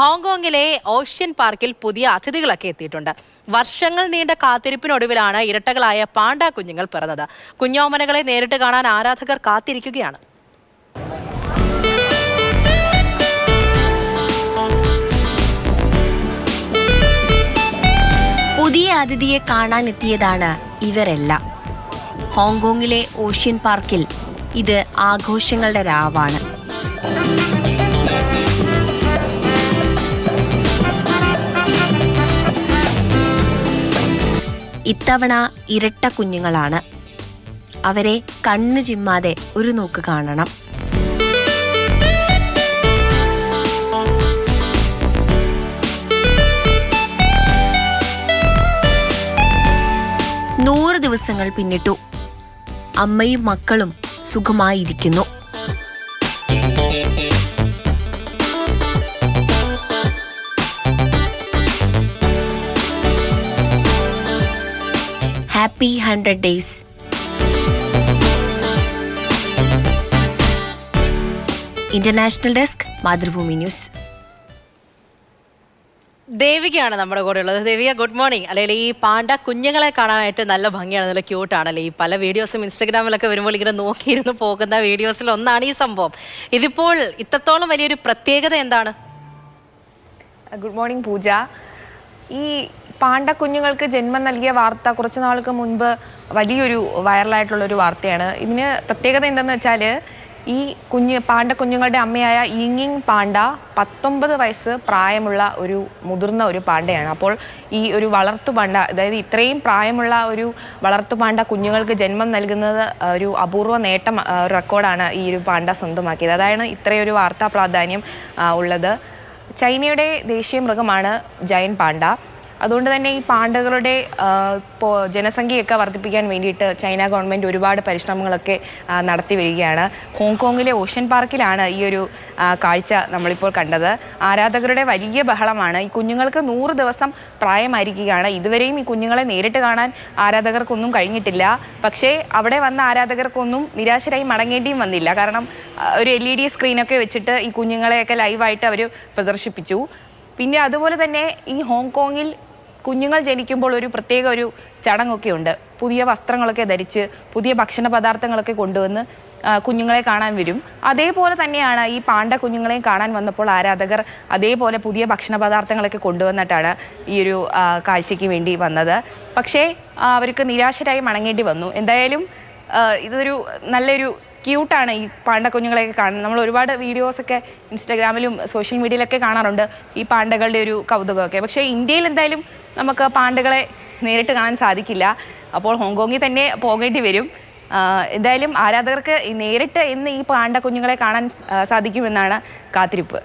ഹോങ്കോങ്ങിലെ ocean പാർക്കിൽ പുതിയ അതിഥികളൊക്കെ എത്തിയിട്ടുണ്ട്. വർഷങ്ങൾ നീണ്ട കാത്തിരിപ്പിനൊടുവിലാണ് ഇരട്ടകളായ പാണ്ട കുഞ്ഞുങ്ങൾ പിറന്നത്. കുഞ്ഞോമനകളെ നേരിട്ട് കാണാൻ ആരാധകർ കാത്തിരിക്കുകയാണ്. പുതിയ അതിഥിയെ കാണാനെത്തിയതാണ് ഇവരെല്ലാം. ഹോങ്കോങ്ങിലെ ഓഷ്യൻ പാർക്കിൽ ഇത് ആഘോഷങ്ങളുടെ രാവാണ്. ഇത്തവണ ഇരട്ട കുഞ്ഞുങ്ങളാണ്. അവരെ കണ്ണു ചിമ്മാതെ ഒരു നോക്ക് കാണണം. നൂറ് ദിവസങ്ങൾ പിന്നിട്ടു. അമ്മയും മക്കളും സുഖമായിരിക്കുന്നു. Happy hundred days international desk Mathrubhumi news ദേവികയാണ് നമ്മുടെ കൂടെ ഉള്ളത്. ദേവിക ഗുഡ് മോർണിംഗ് അല്ലെങ്കിൽ ഈ പാണ്ട കുഞ്ഞുങ്ങളെ കാണാനായിട്ട് നല്ല ഭംഗിയാണ്. നല്ല ക്യൂട്ടാണല്ലേ ഈ പല വീഡിയോസും ഇൻസ്റ്റഗ്രാമിലൊക്കെ വരുമ്പോൾ ഇങ്ങനെ നോക്കിയിരുന്ന് പോകുന്ന വീഡിയോസിൽ ഒന്നാണ് ഈ സംഭവം. ഇതിപ്പോൾ ഇത്രത്തോളം വലിയൊരു പ്രത്യേകത എന്താണ്? Good morning Pooja. ഈ പാണ്ട കുഞ്ഞുങ്ങൾക്ക് ജന്മം നൽകിയ വാർത്ത കുറച്ച് നാൾക്ക് മുൻപ് വലിയൊരു വൈറലായിട്ടുള്ളൊരു വാർത്തയാണ്. ഇതിന് പ്രത്യേകത എന്തെന്ന് വെച്ചാൽ ഈ കുഞ്ഞ് പാണ്ട കുഞ്ഞുങ്ങളുടെ അമ്മയായ ഇങ്ങിങ് പാണ്ട പത്തൊമ്പത് വയസ്സ് പ്രായമുള്ള ഒരു മുതിർന്ന ഒരു പാണ്ടയാണ്. അപ്പോൾ ഈ ഒരു വളർത്തു പാണ്ട അതായത് ഇത്രയും പ്രായമുള്ള ഒരു വളർത്തു പാണ്ട കുഞ്ഞുങ്ങൾക്ക് ജന്മം നൽകുന്നത് ഒരു അപൂർവ നേട്ടം റെക്കോർഡാണ് ഈ ഒരു പാണ്ട സ്വന്തമാക്കിയത്. അതാണ് ഇത്രയൊരു വാർത്താ പ്രാധാന്യം ഉള്ളത്. ചൈനയുടെ ദേശീയ മൃഗമാണ് ജയൻ പാണ്ട. അതുകൊണ്ട് തന്നെ ഈ പാണ്ടകളുടെ ജനസംഖ്യയൊക്കെ വർദ്ധിപ്പിക്കാൻ വേണ്ടിയിട്ട് ചൈന ഗവൺമെന്റ് ഒരുപാട് പരിശ്രമങ്ങളൊക്കെ നടത്തി വരികയാണ്. ഹോങ്കോങ്ങിലെ ഓഷ്യൻ പാർക്കിലാണ് ഈ ഒരു കാഴ്ച നമ്മളിപ്പോൾ കണ്ടത്. ആരാധകരുടെ വലിയ ബഹളമാണ്. ഈ കുഞ്ഞുങ്ങൾക്ക് നൂറ് ദിവസം പ്രായമായിരിക്കുകയാണ്. ഇതുവരെയും ഈ കുഞ്ഞുങ്ങളെ നേരിട്ട് കാണാൻ ആരാധകർക്കൊന്നും കഴിഞ്ഞിട്ടില്ല. പക്ഷേ അവിടെ വന്ന ആരാധകർക്കൊന്നും നിരാശരായി മടങ്ങേണ്ടിയും വന്നില്ല. കാരണം ഒരു എൽ ഇ ഡി സ്ക്രീനൊക്കെ വെച്ചിട്ട് ഈ കുഞ്ഞുങ്ങളെയൊക്കെ ലൈവായിട്ട് അവർ പ്രദർശിപ്പിച്ചു. പിന്നെ അതുപോലെ തന്നെ ഈ ഹോങ്കോങ്ങിൽ കുഞ്ഞുങ്ങൾ ജനിക്കുമ്പോൾ ഒരു പ്രത്യേക ഒരു ചടങ്ങൊക്കെ ഉണ്ട് പുതിയ വസ്ത്രങ്ങളൊക്കെ ധരിച്ച് പുതിയ ഭക്ഷണ പദാർത്ഥങ്ങളൊക്കെ കൊണ്ടുവന്ന് കുഞ്ഞുങ്ങളെ കാണാൻ വരും. അതേപോലെ തന്നെയാണ് ഈ പാണ്ട കുഞ്ഞുങ്ങളെയും കാണാൻ വന്നപ്പോൾ ആരാധകർ അതേപോലെ പുതിയ ഭക്ഷണ പദാർത്ഥങ്ങളൊക്കെ കൊണ്ടുവന്നിട്ടാണ് ഈ ഒരു കാഴ്ചയ്ക്ക് വേണ്ടി വന്നത്. പക്ഷേ അവർക്ക് നിരാശരായി മടങ്ങേണ്ടി വന്നു. എന്തായാലും ഇതൊരു നല്ലൊരു ക്യൂട്ടാണ് ഈ പാണ്ട കുഞ്ഞുങ്ങളെയൊക്കെ കാണുന്നത് നമ്മൾ ഒരുപാട് വീഡിയോസൊക്കെ ഇൻസ്റ്റാഗ്രാമിലും സോഷ്യൽ മീഡിയയിലൊക്കെ കാണാറുണ്ട് ഈ പാണ്ടകളുടെ ഒരു കൗതുകമൊക്കെ. പക്ഷേ ഇന്ത്യയിൽ എന്തായാലും നമുക്ക് പാണ്ടുകളെ നേരിട്ട് കാണാൻ സാധിക്കില്ല. അപ്പോൾ ഹോങ്കോങ്ങിൽ തന്നെ പോകേണ്ടി വരും. എന്തായാലും ആരാധകർക്ക് നേരിട്ട് ഇന്ന് ഈ പാണ്ട കുഞ്ഞുങ്ങളെ കാണാൻ സാധിക്കുമെന്നാണ് കാത്തിരിപ്പ്.